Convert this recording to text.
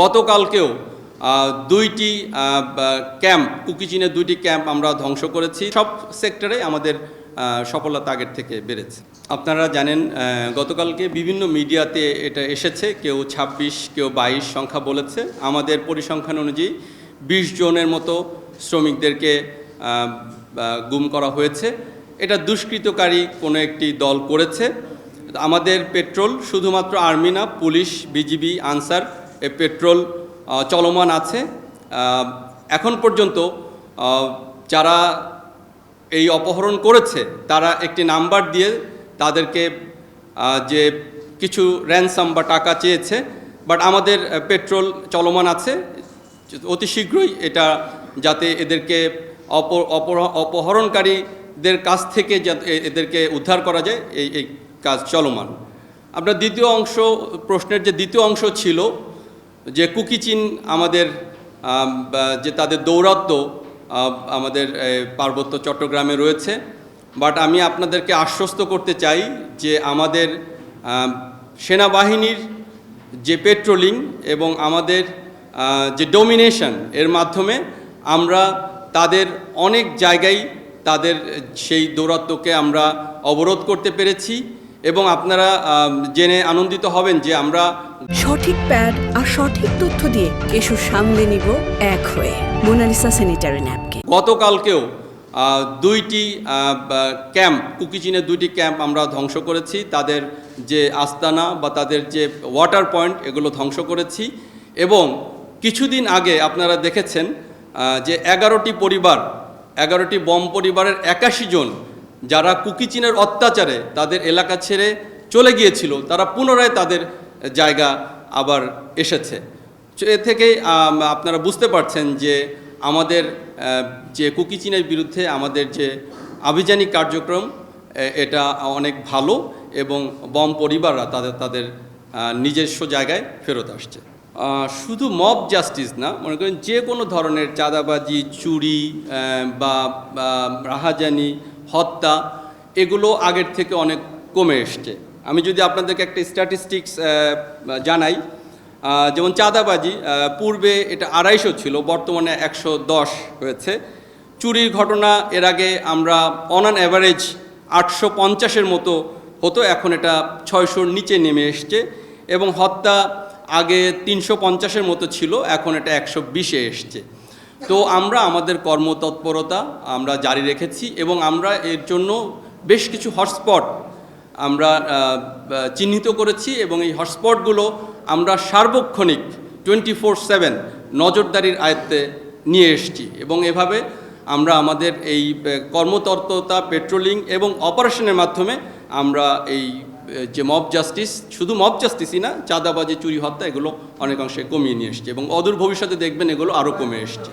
গতকালকেও দুইটি ক্যাম্প কুকিচিনের দুইটি ক্যাম্প আমরা ধ্বংস করেছি। সব সেক্টরে আমাদের সফলতা আগের থেকে বেড়েছে। আপনারা জানেন গতকালকে বিভিন্ন মিডিয়াতে এটা এসেছে। কেউ ২৬ কেউ বাইশ সংখ্যা বলেছে। আমাদের পরিসংখ্যান অনুযায়ী বিশ জনের মতো শ্রমিকদেরকে গুম করা হয়েছে। এটা দুষ্কৃতকারী কোনো একটি দল করেছে। আমাদের পেট্রোল শুধুমাত্র আর্মি না, পুলিশ, বিজিবি, আনসার পেট্রোল চলমান আছে। এখন পর্যন্ত যারা এই অপহরণ করেছে, তারা একটি নাম্বার দিয়ে তাদেরকে যে কিছু র্যানসাম বা টাকা চেয়েছে বাট আমাদের পেট্রোল চলমান আছে। অতি শীঘ্রই এটা যাতে এদেরকে অপ অপহর- অপহরণকারীদের কাছ থেকে এদেরকে উদ্ধার করা যায়, এই এই কাজ চলমান। আপনার দ্বিতীয় অংশ, প্রশ্নের যে দ্বিতীয় অংশ ছিল যে কুকিচিন আমাদের যে তাদের দৌরাত্ম্য আমাদের পার্বত্য চট্টগ্রামে রয়েছে। বাট আমি আপনাদেরকে আশ্বস্ত করতে চাই যে আমাদের সেনাবাহিনীর যে পেট্রোলিং এবং আমাদের যে ডোমিনেশন এর মাধ্যমে আমরা তাদের অনেক জায়গায় তাদের সেই দৌরাত্ম্যকে আমরা অবরোধ করতে পেরেছি। এবং আপনারা জেনে আনন্দিত হবেন যে আমরা সঠিক প্যাড আর সঠিক তথ্য দিয়ে কেশু সামলে নিব এক হয়ে মোনালিসা স্যানিটারি ন্যাপকিন গতকালকেও দুইটি ক্যাম্প কুকিচিনের দুইটি ক্যাম্প আমরা ধ্বংস করেছি। তাদের যে আস্তানা বা তাদের যে ওয়াটার পয়েন্ট এগুলো ধ্বংস করেছি। এবং কিছুদিন আগে আপনারা দেখেছেন যে এগারোটি পরিবার এগারোটি বম পরিবারের একাশি জন যারা কুকিচিনের অত্যাচারে তাদের এলাকা ছেড়ে চলে গিয়েছিল, তারা পুনরায় তাদের জায়গা আবার এসেছে। এ থেকেই আপনারা বুঝতে পারছেন যে আমাদের যে কুকিচিনের বিরুদ্ধে আমাদের যে আভিযানিক কার্যক্রম এটা অনেক ভালো এবং বম পরিবাররা তাদের তাদের নিজস্ব জায়গায় ফেরত আসছে। শুধু মব জাস্টিস না, মনে করেন যে কোনো ধরনের চাঁদাবাজি, চুরি বা, রাহাজানি হত্যা, এগুলো আগের থেকে অনেক কমে এসছে। আমি যদি আপনাদেরকে একটা স্ট্যাটিস্টিক্স জানাই যেমন চাঁদাবাজি পূর্বে এটা আড়াইশো ছিল, বর্তমানে একশো দশ হয়েছে। চুরির ঘটনা এর আগে আমরা অন অ্যান অ্যাভারেজ আটশো পঞ্চাশের মতো হতো, এখন এটা ছয়শোর নিচে নেমে এসছে এবং হত্যা আগে তিনশো পঞ্চাশের মতো ছিল, এখন এটা একশো বিশে এসছে। তো আমরা আমাদের কর্মতৎপরতা আমরা জারি রেখেছি এবং আমরা এর জন্য বেশ কিছু হটস্পট আমরা চিহ্নিত করেছি এবং এই হটস্পটগুলো আমরা সার্বক্ষণিক টোয়েন্টি ফোর সেভেন নজরদারির আয়ত্তে নিয়ে এসেছি এবং এভাবে আমরা আমাদের এই কর্মতৎপরতা পেট্রোলিং এবং অপারেশনের মাধ্যমে আমরা এই যে মব জাস্টিস শুধু মব জাস্টিসই না, চাঁদাবাজি, চুরি, হত্যা এগুলো অনেকাংশে কমিয়ে নিয়ে এসছে এবং অদূর ভবিষ্যতে দেখবেন এগুলো আরও কমে এসছে।